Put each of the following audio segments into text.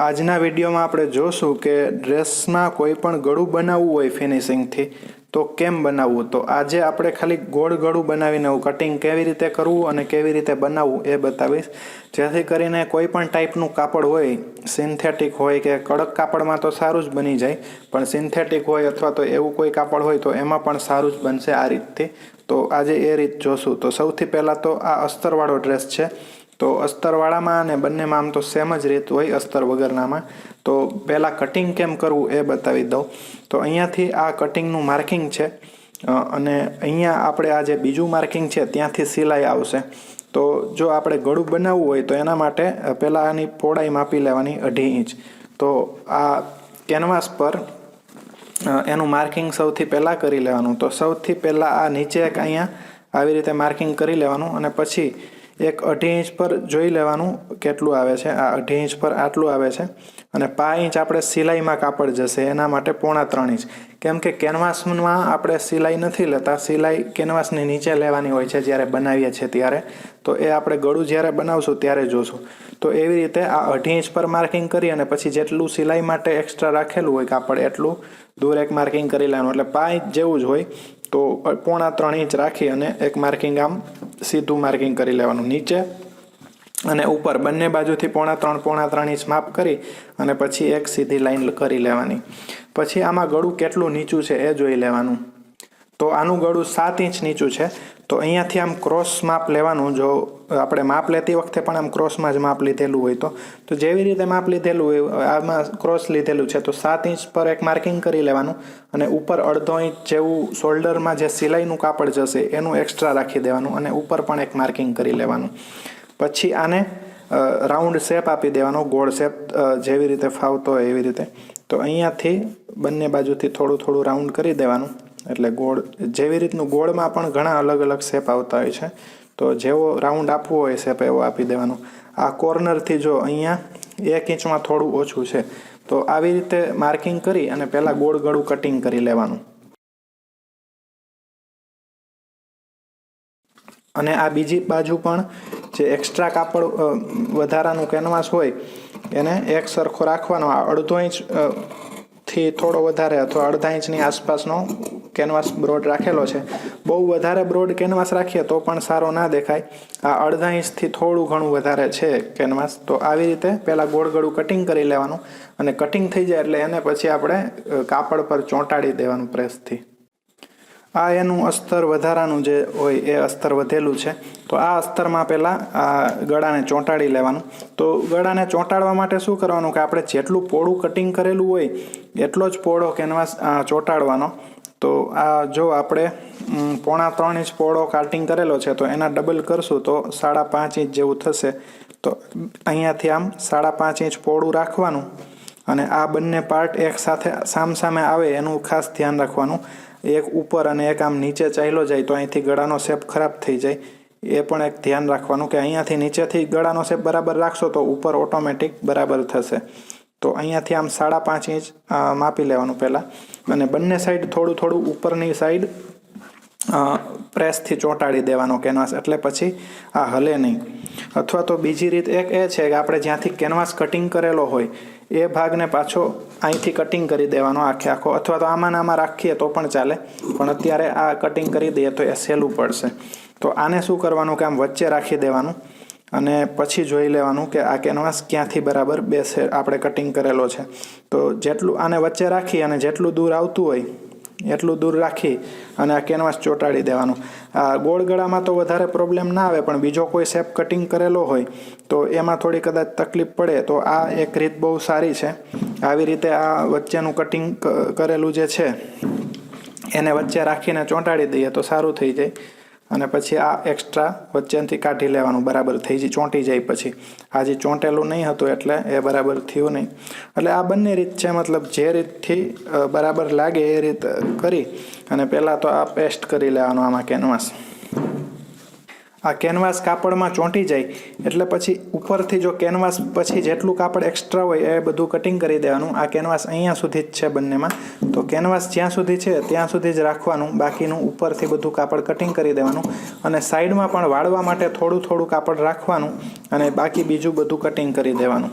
આજના વિડીયોમાં આપણે જોશું કે ડ્રેસમાં કોઈ પણ ગળું બનાવવું હોય ફિનિશિંગથી, તો કેમ બનાવવું? તો આજે આપણે ખાલી ગોળ ગળું બનાવીને એવું કટિંગ કેવી રીતે કરવું અને કેવી રીતે બનાવવું એ બતાવીશ. જેથી કરીને કોઈ પણ ટાઈપનું કાપડ હોય સિન્થેટિક હોય કે કડક કાપડમાં તો સારું જ બની જાય, પણ સિન્થેટિક હોય અથવા તો એવું કોઈ કાપડ હોય તો એમાં પણ સારું જ બનશે આ રીતથી. તો આજે એ રીત જોશું. તો સૌથી પહેલાં તો આ અસ્તરવાળો ડ્રેસ છે. તો અસ્તરવાળામાં અને બંનેમાં આમ તો સેમ જ રીત હોય અસ્તર વગરનામાં. તો પહેલાં કટિંગ કેમ કરવું એ બતાવી દઉં. તો અહીંયાથી આ કટિંગનું માર્કિંગ છે. અને અહીંયા આપણે આ જે બીજું માર્કિંગ છે ત્યાંથી સિલાઈ આવશે. તો જો આપણે ગળું બનાવવું હોય તો એના માટે પહેલાં આની પહોળાઈ માપી લેવાની અઢી ઇંચ. તો આ કેનવાસ પર એનું માર્કિંગ સૌથી પહેલાં કરી લેવાનું. તો સૌથી પહેલાં આ નીચે એક અહીંયા આવી રીતે માર્કિંગ કરી લેવાનું અને પછી એક અઢી ઇંચ પર જોઈ લેવાનું કેટલું આવે છે. આ અઢી ઇંચ પર આટલું આવે છે. અને પા ઇંચ આપણે સિલાઈમાં કાપડ જશે, એના માટે પોણા ત્રણ ઇંચ. કેમ કે કેનવાસમાં આપણે સિલાઈ નથી લેતા, સિલાઈ કેનવાસની નીચે લેવાની હોય છે જ્યારે બનાવીએ છીએ ત્યારે. તો એ આપણે ગળું જ્યારે બનાવશું ત્યારે જોશું. તો એવી રીતે આ અઢી ઇંચ પર માર્કિંગ કરી અને પછી જેટલું સિલાઈ માટે એક્સ્ટ્રા રાખેલું હોય કાપડ, એટલું દૂર એક માર્કિંગ કરી લેવાનું. એટલે પા ઇંચ જેવું જ હોય. તો પોણા ત્રણ ઇંચ રાખી અને એક માર્કિંગ આમ સીધું માર્કિંગ કરી લેવાનું નીચે. અને ઉપર બંને બાજુથી પોણા ત્રણ પોણા ત્રણ ઇંચ માપ કરી અને પછી એક સીધી લાઈન કરી લેવાની. પછી આમાં ગળું કેટલું નીચું છે એ જોઈ લેવાનું. તો આનું ગળું સાત ઇંચ નીચું છે. તો અહીંયાથી આમ ક્રોસ માપ લેવાનું, જો આપણે માપ લેતી વખતે પણ આમ ક્રોસમાં જ માપ લીધેલું હોય તો. તો જેવી રીતે માપ લીધેલું હોય, આમાં ક્રોસ લીધેલું છે, તો સાત ઇંચ પર એક માર્કિંગ કરી લેવાનું અને ઉપર અડધો ઇંચ જેવું શોલ્ડરમાં જે સિલાઈનું કાપડ જશે, એનું એક્સ્ટ્રા રાખી દેવાનું અને ઉપર પણ એક માર્કિંગ કરી લેવાનું. પછી આને રાઉન્ડ શેપ આપી દેવાનો, ગોળ શેપ જેવી રીતે ફાવતો હોય એવી રીતે. તો અહીંયાથી બંને બાજુથી થોડું થોડું રાઉન્ડ કરી દેવાનું. એટલે ગોળ, જેવી રીતનું ગોળમાં પણ ઘણા અલગ અલગ શેપ આવતા હોય છે. તો જેવો રાઉન્ડ આપવો હોય શેપ એવો આપી દેવાનો. આ કોર્નરથી જો અહીંયા એક ઇંચમાં થોડું ઓછું છે, તો આવી રીતે માર્કિંગ કરી અને પહેલાં ગોળ ગળું કટિંગ કરી લેવાનું. અને આ બીજી બાજુ પણ જે એક્સ્ટ્રા કાપડ વધારાનું કેનવાસ હોય, એને એક સરખો રાખવાનો. આ અડધો ઇંચ થી થોડો વધારે અથવા અડધા ઇંચની આસપાસનો કેનવાસ બ્રોડ રાખેલો છે. બહુ વધારે બ્રોડ કેનવાસ રાખીએ તો પણ સારો ના દેખાય. આ અડધા ઇંચથી થોડું ઘણું વધારે છે કેનવાસ. તો આવી રીતે પહેલાં ગોળગળું કટિંગ કરી લેવાનું અને કટિંગ થઈ જાય એટલે એને પછી આપણે કાપડ પર ચોંટાડી દેવાનું પ્રેસથી. આ એનું અસ્તર વધારાનું જે હોય એ અસ્તર વધેલું છે. તો આ અસ્તરમાં પહેલાં આ ગળાને ચોંટાડી લેવાનું. તો ગળાને ચોંટાડવા માટે શું કરવાનું કે આપણે જેટલું પોળું કટિંગ કરેલું હોય, એટલો જ પોળો કેનવાસ ચોંટાડવાનો. તો આ જો આપણે પોણા ત્રણ ઇંચ પોળો કાટિંગ કરેલો છે, તો એના ડબલ કરશું તો સાડા પાંચ ઇંચ જેવું થશે. તો અહીંયાથી આમ સાડા પાંચ ઇંચ પોળું રાખવાનું અને આ બંને પાર્ટ એક સાથે સામસામે આવે એનું ખાસ ધ્યાન રાખવાનું. એક ઉપર અને એક આમ નીચે ચાલ્યો જાય તો અહીંથી ગળાનો શેપ ખરાબ થઈ જાય. એ પણ એક ધ્યાન રાખવાનું કે અહીંયાથી નીચેથી ગળાનો શેપ બરાબર રાખશો તો ઉપર ઓટોમેટિક બરાબર થશે. તો અહીંયાથી આમ સાડા પાંચ ઇંચ માપી લેવાનું પહેલાં. અને બંને સાઈડ થોડું થોડું ઉપરની સાઈડ પ્રેસથી ચોંટાડી દેવાનો કેનવાસ એટલે પછી આ હલે નહીં. અથવા તો બીજી રીત એક એ છે કે આપણે જ્યાંથી કેનવાસ કટિંગ કરેલો હોય એ ભાગને પાછો અહીંથી કટિંગ કરી દેવાનો આખે આખો. અથવા તો આમાં આમાં રાખીએ તો પણ ચાલે. પણ અત્યારે આ કટિંગ કરી દઈએ તો એ સહેલું પડશે. તો આને શું કરવાનું કે આમ વચ્ચે રાખી દેવાનું અને પછી જોઈ લેવાનું કે આ કેનવાસ ક્યાંથી બરાબર બેસે, આપણે કટિંગ કરેલો છે. તો જેટલું આને વચ્ચે રાખી અને જેટલું દૂર આવતું હોય એટલું દૂર રાખી અને આ કેનવાસ ચોંટાડી દેવાનું. આ ગોળ ગળામાં તો વધારે પ્રોબ્લેમ ના આવે, પણ બીજો કોઈ શેપ કટિંગ કરેલો હોય, તો એમાં થોડી કદાચ તકલીફ પડે, તો આ એક રીત બહુ સારી છે. આવી રીતે આ વચ્ચેનું કટિંગ કરેલું જે છે, એને વચ્ચે રાખીને ચોંટાડી દઈએ તો સારું થઈ જાય. અને પછી આ એક્સ્ટ્રા વચ્ચેથી કાઢી લેવાનું, બરાબર થઈ જાય, ચોંટી જાય પછી. આ જે ચોંટેલું નહીં હતું એટલે એ બરાબર થયું નહીં. એટલે આ બંને રીત છે, મતલબ જે રીતથી બરાબર લાગે એ રીત કરી અને પહેલાં તો આ પેસ્ટ કરી લેવાનું આમાં કેનવાસ આ કેનવાસ કાપડમાં ચોંટી જાય, એટલે પછી ઉપરથી જો કેનવાસ પછી જેટલું કાપડ એક્સ્ટ્રા હોય એ બધું કટિંગ કરી દેવાનું. આ કેનવાસ અહીંયા સુધી જ છે બંનેમાં. તો કેનવાસ જ્યાં સુધી છે, ત્યાં સુધી જ રાખવાનું. બાકીનું ઉપરથી બધું કાપડ કટિંગ કરી દેવાનું. અને સાઈડમાં પણ વાળવા માટે થોડું થોડું કાપડ રાખવાનું અને બાકી બીજું બધું કટિંગ કરી દેવાનું.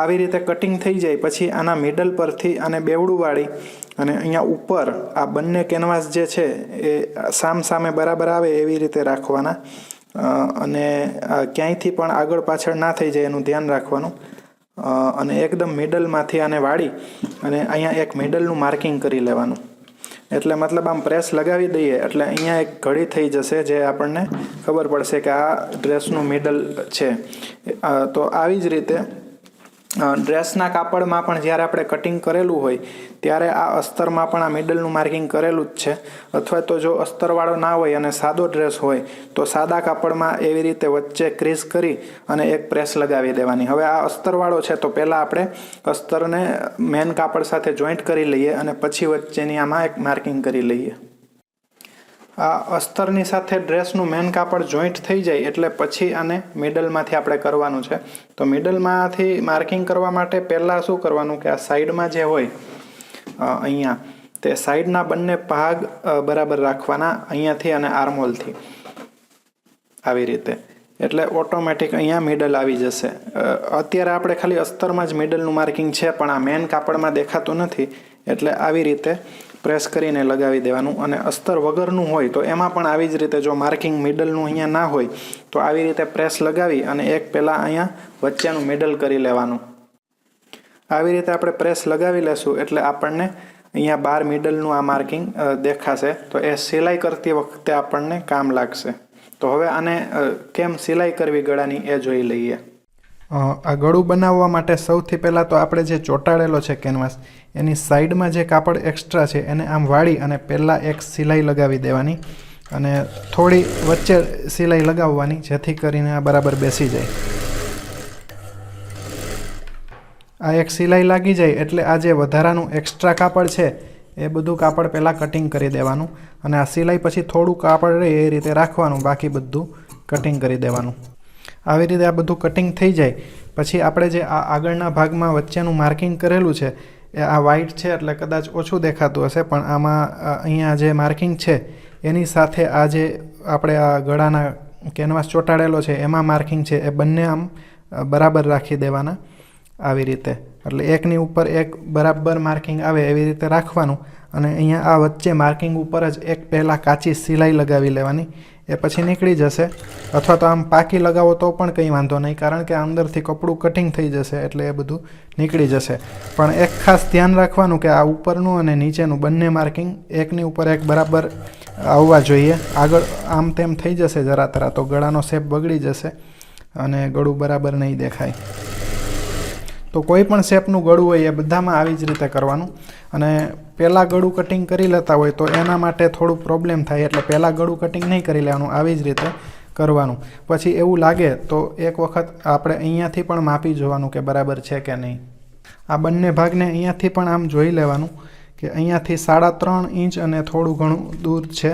આવી રીતે કટિંગ થઈ જાય. પછી આના મિડલ પરથી આને બેવડું વાળી અને અહીંયા ઉપર આ બંને કેનવાસ જે છે એ સામ સામે બરાબર આવે એવી રીતે રાખવાના. અને ક્યાંયથી પણ આગળ પાછળ ના થઈ જાય એનું ધ્યાન રાખવાનું. અને એકદમ મિડલમાંથી આને વાળી અને અહીંયા એક મિડલનું માર્કિંગ કરી લેવાનું. એટલે મતલબ આમ પ્રેસ લગાવી દઈએ એટલે અહીંયા એક ઘડી થઈ જશે જે આપણને ખબર પડશે કે આ ડ્રેસનું મિડલ છે. તો આવી જ રીતે ડ્રેસના કાપડમાં પણ જ્યારે આપણે કટિંગ કરેલું હોય, ત્યારે આ અસ્તરમાં પણ આ મિડલનું માર્કિંગ કરેલું જ છે. અથવા તો જો અસ્તરવાળો ના હોય અને સાદો ડ્રેસ હોય, તો સાદા કાપડમાં એવી રીતે વચ્ચે ક્રીઝ કરી અને એક પ્રેસ લગાવી દેવાની. હવે આ અસ્તરવાળો છે, તો પહેલાં આપણે અસ્તરને મેન કાપડ સાથે જોઈન્ટ કરી લઈએ અને પછી વચ્ચેની આમાં એક માર્કિંગ કરી લઈએ. આ અસ્તરની સાથે ડ્રેસનું મેન કાપડ જોઈન્ટ થઈ જાય એટલે પછી આને મિડલમાંથી આપણે કરવાનું છે. તો મિડલમાંથી માર્કિંગ કરવા માટે પહેલાં શું કરવાનું કે આ સાઈડમાં જે હોય અહીંયા, તે સાઈડના બંને ભાગ બરાબર રાખવાના અહીંયાથી અને આર્મોલથી આવી રીતે. એટલે ઓટોમેટિક અહીંયા મિડલ આવી જશે. અત્યારે આપણે ખાલી અસ્તરમાં જ મિડલનું માર્કિંગ છે, પણ આ મેન કાપડમાં દેખાતું નથી. એટલે આવી રીતે પ્રેસ કરીને લગાવી દેવાનું અને અસ્તર વગરનું હોય તો એમાં પણ આવી જ રીતે જો માર્કિંગ મિડલનું અહીંયા ના હોય, તો આવી રીતે પ્રેસ લગાવી અને એક પહેલાં અહીંયા વચ્ચેનું મિડલ કરી લેવાનું. આવી રીતે આપણે પ્રેસ લગાવી લેશું એટલે આપણને અહીંયા બાર મિડલનું આ માર્કિંગ દેખાશે. તો એ સિલાઈ કરતી વખતે આપણને કામ લાગશે. તો હવે આને કેમ સિલાઈ કરવી ગળાની એ જોઈ લઈએ. આ ગળું બનાવવા માટે સૌથી પહેલાં તો આપણે જે ચોંટાડેલો છે કેનવાસ, એની સાઈડમાં જે કાપડ એક્સ્ટ્રા છે, એને આમ વાળી અને પહેલાં એક સિલાઈ લગાવી દેવાની અને થોડી વચ્ચે સિલાઈ લગાવવાની જેથી કરીને આ બરાબર બેસી જાય. આ એક સિલાઈ લાગી જાય એટલે આ જે વધારાનું એક્સ્ટ્રા કાપડ છે, એ બધું કાપડ પહેલાં કટિંગ કરી દેવાનું અને આ સિલાઈ પછી થોડું કાપડ રહે એ રીતે રાખવાનું, બાકી બધું કટિંગ કરી દેવાનું. આવી રીતે આ બધું કટિંગ થઈ જાય. પછી આપણે જે આ આગળના ભાગમાં વચ્ચેનું માર્કિંગ કરેલું છે, એ આ વ્હાઇટ છે એટલે કદાચ ઓછું દેખાતું હશે, પણ આમાં અહીંયા જે માર્કિંગ છે, એની સાથે આ જે આપણે આ ગળાના કેનવાસ ચોંટાડેલો છે, એમાં માર્કિંગ છે, એ બંને આમ બરાબર રાખી દેવાના આવી રીતે. એટલે એકની ઉપર એક બરાબર માર્કિંગ આવે એવી રીતે રાખવાનું અને અહીંયા આ વચ્ચે માર્કિંગ ઉપર જ એક પહેલાં કાચી સિલાઈ લગાવી લેવાની. એ પછી નીકળી જશે. અથવા તો આમ પાકી લગાવો તો પણ કંઈ વાંધો નહીં, કારણ કે અંદરથી કપડું કટિંગ થઈ જશે એટલે એ બધું નીકળી જશે. પણ એક ખાસ ધ્યાન રાખવાનું કે આ ઉપરનું અને નીચેનું બંને માર્કિંગ એકની ઉપર એક બરાબર આવવા જોઈએ. આગળ આમ તેમ થઈ જશે જરા તરા તો ગળાનો શેપ બગડી જશે અને ગળું બરાબર નહીં દેખાય. તો કોઈ પણ શેપનું ગળું હોય એ બધામાં આવી જ રીતે કરવાનું. અને પહેલાં ગળું કટિંગ કરી લેતા હોય તો એના માટે થોડું પ્રોબ્લેમ થાય એટલે પહેલાં ગળું કટિંગ નહીં કરી લેવાનું, આવી જ રીતે કરવાનું. પછી એવું લાગે તો એક વખત આપણે અહીંયાથી પણ માપી જોવાનું કે બરાબર છે કે નહીં. આ બંને ભાગને અહીંયાથી પણ આમ જોઈ લેવાનું કે અહીંયાથી સાડા ત્રણ ઇંચ અને થોડું ઘણું દૂર છે.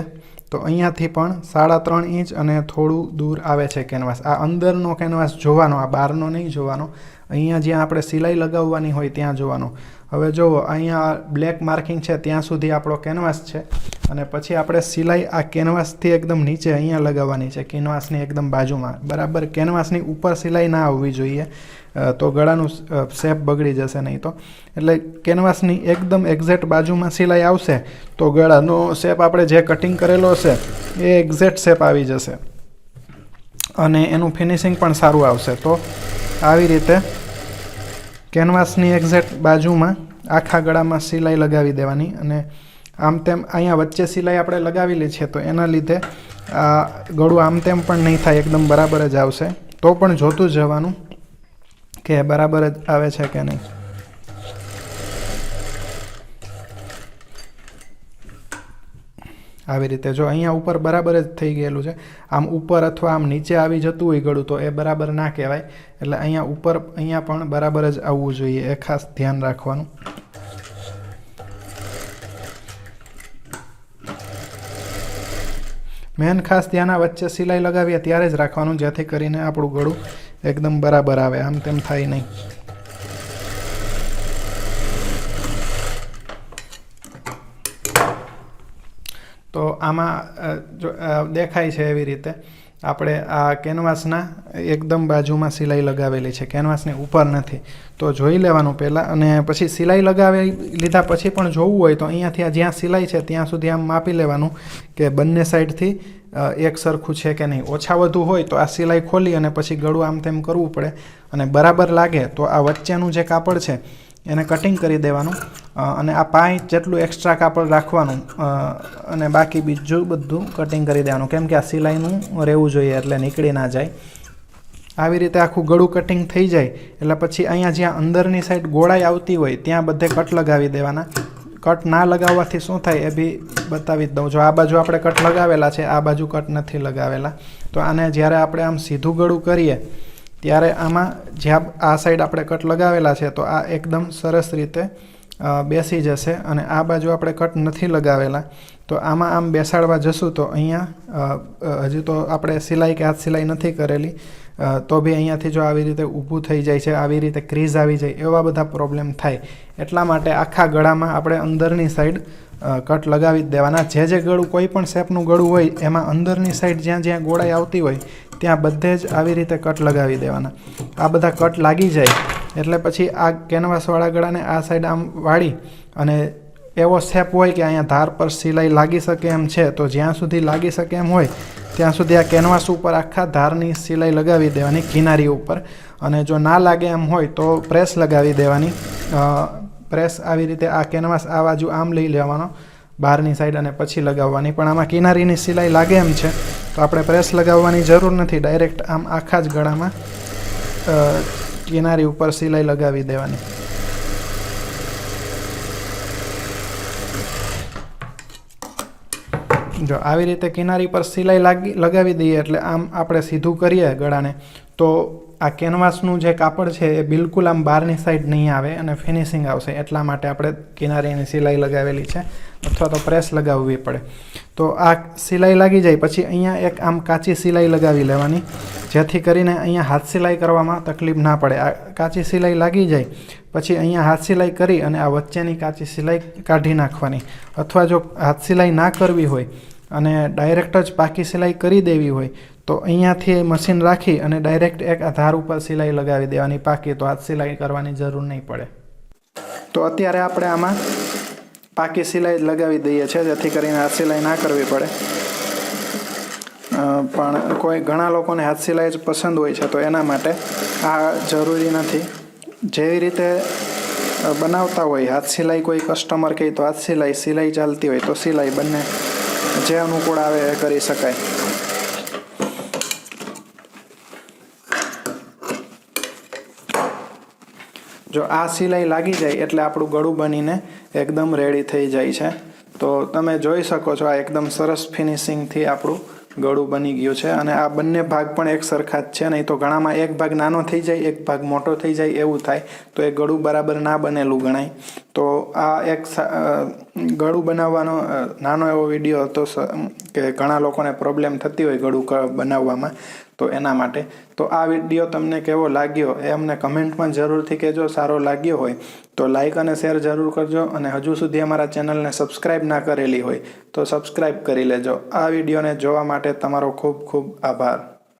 તો અહીંયાથી પણ સાડા ત્રણ ઇંચ અને થોડું દૂર આવે છે કેનવાસ. આ અંદરનો કેનવાસ જોવાનો, આ બહારનો નહીં જોવાનો. અહીંયા જ્યાં આપણે સિલાઈ લગાવવાની હોય ત્યાં જોવાનું. હવે જુઓ અહીંયા બ્લેક માર્કિંગ છે ત્યાં સુધી આપણો કેનવાસ છે અને પછી આપણે સિલાઈ આ કેનવાસથી એકદમ નીચે અહીંયા લગાવવાની છે, કેનવાસની એકદમ બાજુમાં. બરાબર, કેનવાસની ઉપર સિલાઈ ના આવવી જોઈએ. તો ગળાનું શેપ બગડી જશે નહીં તો. એટલે કેનવાસની એકદમ એક્ઝેક્ટ બાજુમાં સિલાઈ આવશે તો ગળાનો શેપ આપણે જે કટિંગ કરેલો હશે એ એક્ઝેક્ટ શેપ આવી જશે. અને એનું ફિનિશિંગ પણ સારું આવશે. તો આવી રીતે કેનવાસની એક્ઝેક્ટ બાજુમાં આખા ગળામાં સિલાઈ લગાવી દેવાની અને આમ તેમ અહીંયા વચ્ચે સિલાઈ આપણે લગાવેલી છે તો એના લીધે આ ગળું આમ તેમ પણ નહીં થાય, એકદમ બરાબર જ આવશે. તો પણ જોતું જવાનું કે બરાબર જ આવે છે કે નહીં. આવી રીતે જો અહીંયા ઉપર બરાબર જ થઈ ગયેલું છે. આમ ઉપર અથવા આમ નીચે આવી જતું હોય ગળું તો એ બરાબર ના કહેવાય. એટલે અહીંયા ઉપર, અહીંયા પણ બરાબર જ આવવું જોઈએ એ ખાસ ધ્યાન રાખવાનું. મેન ખાસ ત્યાંના વચ્ચે સિલાઈ લગાવીએ ત્યારે જ રાખવાનું, જેથી કરીને આપણું ગળું એકદમ બરાબર આવે. આમ તેમ થાય નહીં. તો આમાં જો દેખાય છે એવી રીતે. આપણે આ કેનવાસના એકદમ બાજુમાં સિલાઈ લગાવેલી છે. કેનવાસની ઉપર નથી. તો જોઈ લેવાનું પહેલાં અને પછી સિલાઈ લગાવી લીધા પછી પણ જોવું હોય તો અહીંયાથી આ જ્યાં સિલાઈ છે ત્યાં સુધી આમ માપી લેવાનું કે બંને સાઈડથી એક સરખું છે કે નહીં. ઓછા વધુ હોય તો આ સિલાઈ ખોલી અને પછી ગળું આમ તેમ કરવું પડે. અને બરાબર લાગે તો આ વચ્ચેનું જે કાપડ છે એને કટિંગ કરી દેવાનું અને આ પાંચ જેટલું એક્સ્ટ્રા કાપડ રાખવાનું અને બાકી બીજું બધું કટિંગ કરી દેવાનું. કેમ કે આ સિલાઈનું રહેવું જોઈએ એટલે નીકળી ના જાય. આવી રીતે આખું ગળું કટિંગ થઈ જાય, એટલે પછી અહીંયા જ્યાં અંદરની સાઈડ ગોળાઈ આવતી હોય, ત્યાં બધે કટ લગાવી દેવાના. કટ ના લગાવવાથી શું થાય એ બી બતાવી દઉં. જો આ બાજુ આપણે કટ લગાવેલા છે, આ બાજુ કટ નથી લગાવેલા. તો આને જ્યારે આપણે આમ સીધું ગળું કરીએ ત્યારે આમાં જ્યાં આ સાઈડ આપણે કટ લગાવેલા છે, તો આ એકદમ સરસ રીતે બેસી જશે અને આ બાજુ આપણે કટ નથી લગાવેલા. તો આમાં આમ બેસાડવા જશું તો અહીંયા હજુ તો આપણે સિલાઈ કે હાથ સિલાઈ નથી કરેલી. તો બી અહીંયાથી જો આવી રીતે ઊભું થઈ જાય છે, આવી રીતે ક્રીઝ આવી જાય એવા બધા પ્રોબ્લેમ થાય. એટલા માટે આખા ગળામાં આપણે અંદરની સાઈડ કટ લગાવી દેવાના. જે જે ગળું કોઈ પણ શેપનું ગળું હોય, એમાં અંદરની સાઈડ જ્યાં જ્યાં ગોળાઈ આવતી હોય, ત્યાં બધે જ આવી રીતે કટ લગાવી દેવાના. આ બધા કટ લાગી જાય, એટલે પછી આ કેનવાસવાળા ગળાને આ સાઈડ આમ વાળી અને એવો શેપ હોય કે અહીંયા ધાર પર સિલાઈ લાગી શકે એમ છે, તો જ્યાં સુધી લાગી શકે એમ હોય, ત્યાં સુધી આ કેનવાસ ઉપર આખા ધારની સિલાઈ લગાવી દેવાની કિનારી ઉપર. અને જો ના લાગે એમ હોય, તો પ્રેસ લગાવી દેવાની. પ્રેસ આવી રીતે આ કેનવાસ આ બાજુ આમ લઈ લેવાનો, બહારની સાઈડ અને પછી લગાવવાની. પણ આમાં કિનારીની સિલાઈ લાગે એમ છે, તો આપણે પ્રેસ લગાવવાની જરૂર નથી. ડાયરેક્ટ આમ આખા જ ગળામાં કિનારી ઉપર સિલાઈ લગાવી દેવાની. જો આવી રીતે કિનારી પર સિલાઈ લાગી, લગાવી દઈએ એટલે આમ આપણે સીધું કરીએ ગળાને, તો આ કેનવાસનું જે કાપડ છે એ બિલકુલ આમ બહારની સાઈડ નહીં આવે અને ફિનિશિંગ આવશે. એટલા માટે આપણે કિનારીની સિલાઈ લગાવેલી છે. અથવા તો પ્રેસ લગાવવી પડે. તો આ સિલાઈ લાગી જાય. પછી અહીંયા એક આમ કાચી સિલાઈ લગાવી લેવાની. જેથી કરીને અહીંયા હાથ સિલાઈ કરવામાં તકલીફ ના પડે. આ કાચી સિલાઈ લાગી જાય. પછી અહીંયા હાથ સિલાઈ કરી અને આ વચ્ચેની કાચી સિલાઈ કાઢી નાખવાની. અથવા જો હાથ સિલાઈ ના કરવી હોય અને ડાયરેક્ટ જ પાકી સિલાઈ કરી દેવી હોય, તો અહીંયાથી મશીન રાખી અને ડાયરેક્ટ એક ધાર ઉપર સિલાઈ લગાવી દેવાની. પાકી તો હાથ સિલાઈ કરવાની જરૂર નહીં પડે. તો અત્યારે આપણે આમાં પાકી સિલાઈ લગાવી દઈએ છીએ, જેથી કરીને હાથ સિલાઈ ના કરવી પડે. પણ કોઈ ઘણા લોકોને હાથ સિલાઈ જ પસંદ હોય છે, તો એના માટે આ જરૂરી નથી. જેવી રીતે બનાવતા હોય, હાથ સિલાઈ કોઈ કસ્ટમર કહે તો હાથ સિલાઈ સિલાઈ ચાલતી હોય તો સિલાઈ બંને જે અનુકૂળ આવે એ કરી શકાય. જો આ સિલાઈ લાગી જાય એટલે આપણું ગળું બનીને એકદમ રેડી થઈ જાય છે. તો તમે જોઈ શકો છો આ એકદમ સરસ ફિનિશિંગથી આપણું ગળું બની ગયું છે અને આ બંને ભાગ પણ એક સરખા જ છે. નહીં તો ઘણામાં એક ભાગ નાનો થઈ જાય, એક ભાગ મોટો થઈ જાય એવું થાય. તો એ ગળું બરાબર ના બનેલું ગણાય. તો આ એક ગળું બનાવવાનો નાનો એવો વીડિયો હતો કે ઘણા લોકોને પ્રોબ્લેમ થતી હોય ગળું બનાવવામાં. તો એના માટે. તો આ વીડિયો તમને કેવો લાગ્યો એ અમને કમેન્ટમાં જરૂરથી કહેજો, સારો લાગ્યો હોય તો લાઇક અને શેર જરૂર કરજો અને હજુ સુધી અમારા ચેનલને સબસ્ક્રાઇબ ના કરેલી હોય તો સબસ્ક્રાઇબ કરી લેજો. આ વિડીયોને જોવા માટે તમારો ખૂબ ખૂબ આભાર.